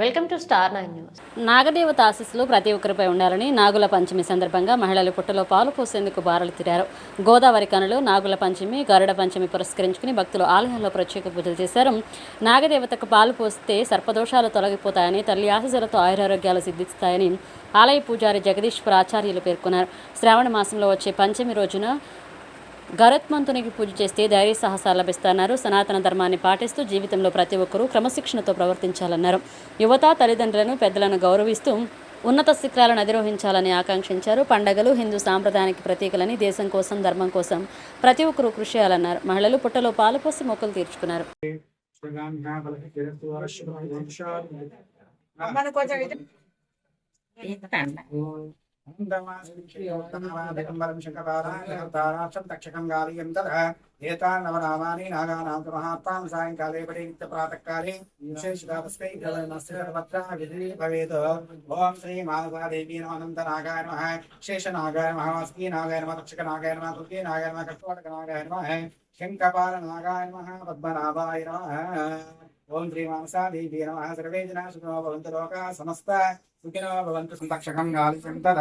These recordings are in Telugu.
Welcome to star nine news. నాగదేవత ఆశీస్సులు ప్రతి ఒక్కరిపై ఉండాలని నాగుల పంచమి సందర్భంగా మహిళలు పుట్టలో పాలు పోసేందుకు బారలు తిరారు. గోదావరి కనులు నాగుల పంచమి గరుడ పంచమి పురస్కరించుకుని భక్తులు ఆలయాల్లో ప్రత్యేక పూజలు చేశారు. నాగదేవతకు పాలు పోస్తే సర్పదోషాలు తొలగిపోతాయని తల్లి ఆశీస్సులతో ఆయురారోగ్యాలు సిద్ధిస్తాయని ఆలయ పూజారి జగదీశ్వర ఆచార్యులు పేర్కొన్నారు. శ్రావణ మాసంలో వచ్చే పంచమి రోజున గరుత్మంతునికి పూజ చేస్తే ధైర్య సాహసాలు లభిస్తున్నారు సనాతన ధర్మాన్ని పాటిస్తూ జీవితంలో ప్రతి ఒక్కరూ క్రమశిక్షణతో ప్రవర్తించాలన్నారు. యువత తల్లిదండ్రులను పెద్దలను గౌరవిస్తూ ఉన్నత శిఖరాలను అధిరోహించాలని ఆకాంక్షించారు. పండగలు హిందూ సాంప్రదాయానికి ప్రతీకలని దేశం కోసం ధర్మం కోసం ప్రతి ఒక్కరూ కృషి చేయాలన్నారు. మహిళలు పుట్టలో పాలు పోసి మొక్కలు తీర్చుకున్నారు. కొంచెం ఇటు ఏతాన్నవనామాని నాగానాం మహాత్మాం సాయంకాలే పడే నిత్య ప్రాతకాలే విశేషదాపస్మై గలనస్త్రపత్ర విధి భవేత్ ఓం శ్రీ మానసాదేవి అనంత నాగాయ నమః శేష నాగాయ నమః వాసుకి నాగాయ నమః తక్షక నాగాయ నమః తుల్కి నాగాయ నమః కర్కోటక ఓం శ్రీ మానసాదేవి నమ సర్వే జనా సుఖినో భవంతు లోకా సమస్త సుఖినో భవంతు సంతక్షకం గాలి సంతర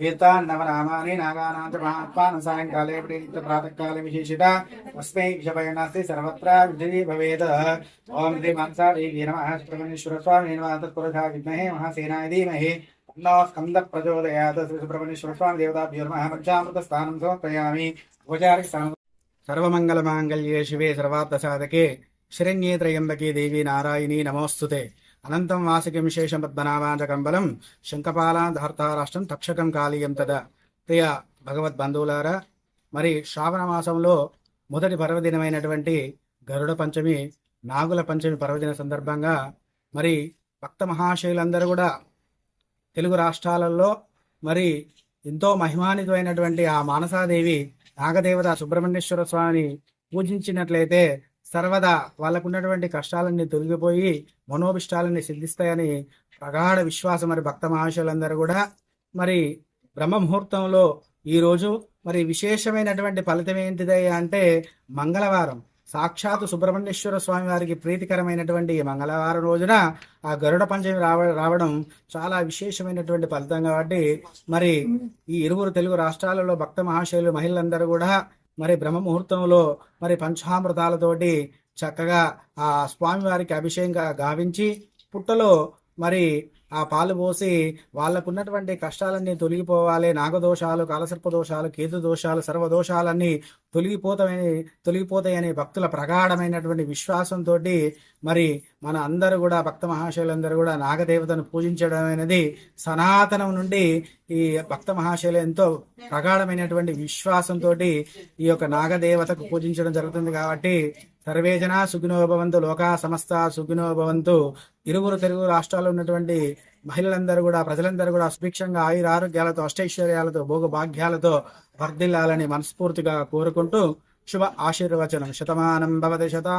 ఏతాన్నవనామాని నాగానాం చ సాయంకాలే ప్రీత ప్రాతకాలే విశేషిత తస్మై విషపయనాస్తి సర్వత్ర విజయీ భవేద్ ఓం శ్రీ మాంసాదేవి నమ సుబ్రహ్మణ్యేశ్వర స్వామి నమః. తత్పురుషా విద్మహే మహాసేనాయ ధీమహి. తన్నో స్కంద ప్రచోదయాత్. శ్రీ సుబ్రహ్మణ్యేశ్వర స్వామి దేవతాభ్యో నమః. పంచామృత స్థానం సమర్పయామి. ఉపచారిక స్థానం సర్వమంగళమాంగళ్యే శివే సర్వార్థసాధకే శిరణ్యే త్రయంబకే దేవి నారాయణీ నమోస్తుతే. అనంతం వాసికం విశేషం పద్మనాభాంజకంబలం. శంఖపాలాధార్తారాష్ట్రం తక్షకం కాళీయం తద. ప్రియ భగవద్ బంధువులారా మరి శ్రావణ మాసంలో మొదటి పర్వదినమైనటువంటి గరుడ పంచమి నాగుల పంచమి పర్వదిన సందర్భంగా మరి భక్త మహాశయులందరూ కూడా తెలుగు రాష్ట్రాలలో మరి ఎంతో మహిమాన్వితమైనటువంటి ఆ మానసాదేవి నాగదేవత సుబ్రహ్మణ్యేశ్వర స్వామిని పూజించినట్లయితే సర్వదా వాళ్ళకున్నటువంటి కష్టాలన్నీ తొలగిపోయి మనోభిష్టాలన్నీ సిద్ధిస్తాయని ప్రగాఢ విశ్వాసం మరి భక్త మహాశులందరూ కూడా మరి బ్రహ్మ ముహూర్తంలో ఈరోజు మరి విశేషమైనటువంటి ఫలితం ఏంటిది అంటే మంగళవారం. సాక్షాత్ సుబ్రహ్మణ్యేశ్వర స్వామి వారికి ప్రీతికరమైనటువంటి ఈ మంగళవారం రోజున ఆ గరుడ పంచమి రావ రావడం చాలా విశేషమైనటువంటి ఫలితం కాబట్టి మరి ఈ ఇరువురు తెలుగు రాష్ట్రాలలో భక్త మహాశైలు మహిళలందరూ కూడా మరి బ్రహ్మ ముహూర్తంలో మరి పంచామృతాలతోటి చక్కగా ఆ స్వామివారికి అభిషేకంగా గావించి పుట్టలో మరి ఆ పాలు పోసి వాళ్ళకున్నటువంటి కష్టాలన్నీ తొలగిపోవాలి నాగదోషాలు కాలసర్ప దోషాలు కేతు దోషాలు సర్వదోషాలన్నీ తొలగిపోతాయని తొలగిపోతాయని భక్తుల ప్రగాఢమైనటువంటి విశ్వాసంతో మరి మన అందరూ కూడా భక్త మహాశయులందరూ కూడా నాగదేవతను పూజించడం అనేది సనాతనం నుండి ఈ భక్త మహాశయులు ఎంతో ప్రగాఢమైనటువంటి విశ్వాసంతో ఈ యొక్క నాగదేవతకు పూజించడం జరుగుతుంది కాబట్టి సర్వే జన సుఖినో భవంతు లోకా సమస్త సుఖినో భవంతు. ఇరువురు తెలుగు రాష్ట్రాల్లో ఉన్నటువంటి మహిళలందరూ కూడా ప్రజలందరూ కూడా సుభిక్షంగా ఆయుర ఆరోగ్యాలతో అష్టైశ్వర్యాలతో భోగ భాగ్యాలతో వర్ధిల్లాలని మనస్ఫూర్తిగా కోరుకుంటూ శుభ ఆశీర్వచనం. శతమానం భవతి శత